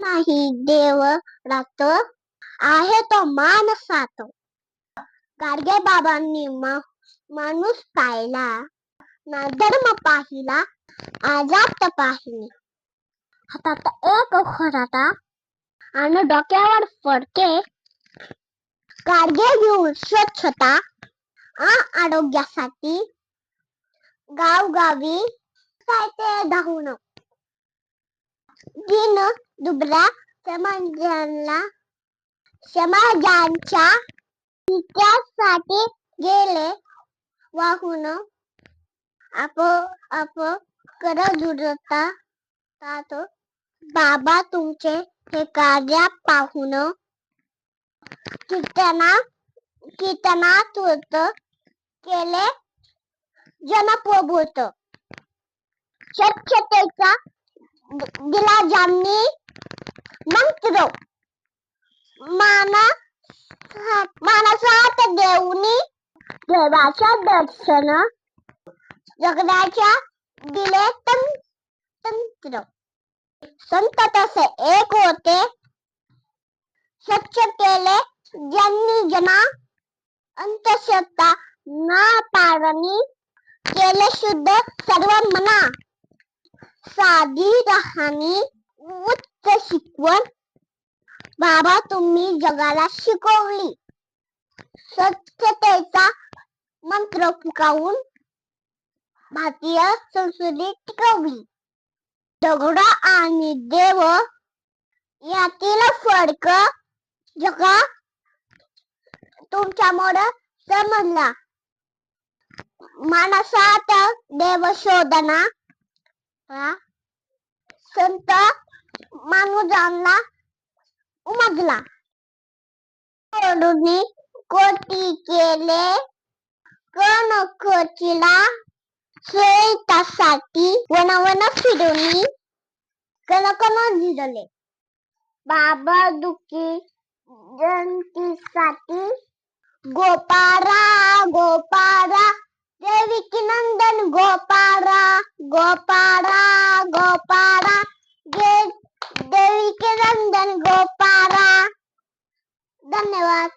नाही देव राहतो आहे तो माणसात गाडगे बाबांनी माणूस पाहिला ना धर्म पाहिला आजात पाहिली. हातात एक खराटा आणि डोक्यावर फडके गाडगे घेऊन स्वच्छता आ आरोग्यासाठी गावगावी ते धावणं. दिन दुबळ्या समाजाला समाजांच्या हितासाठी गेले वाहून आप आप कर उरता बाबा तुमचे हे कार्य पाहून कीर्तना कीर्तनात होत केले जनप्रभूत स्वच्छतेचा दिला ज्यांनी मंत्र माना मानसात देऊनी देवाच्या दर्शन जगण्याच्या दिले तंत्र. संत तसे एक होते, स्वच्छ केले, ज्यांनी जना अंतश्रद्धा ना पारणी केले शुद्ध सर्व मना. साधी राहणी उच्च शिकवण. बाबा तुम्ही जगाला शिकवली. स्वच्छतेचा मंत्र फुकावून भारतीय संस्कृती टिकवली. दगड आणि देव यातील फडक जगा तुमच्यामुळे समजला. मानसात देव शोधना संत मानुजांना उमजला कोणी कोटी केले. कणकोचीला कोचिला तासाठी वन वन फिरवली. कण झिरले बाबा दुखी जनतेसाठी गोपारा गोपारा. देविकी नंदन गोपारा गोपारा गोपारा देविकी नंदन गोपारा धन्यवाद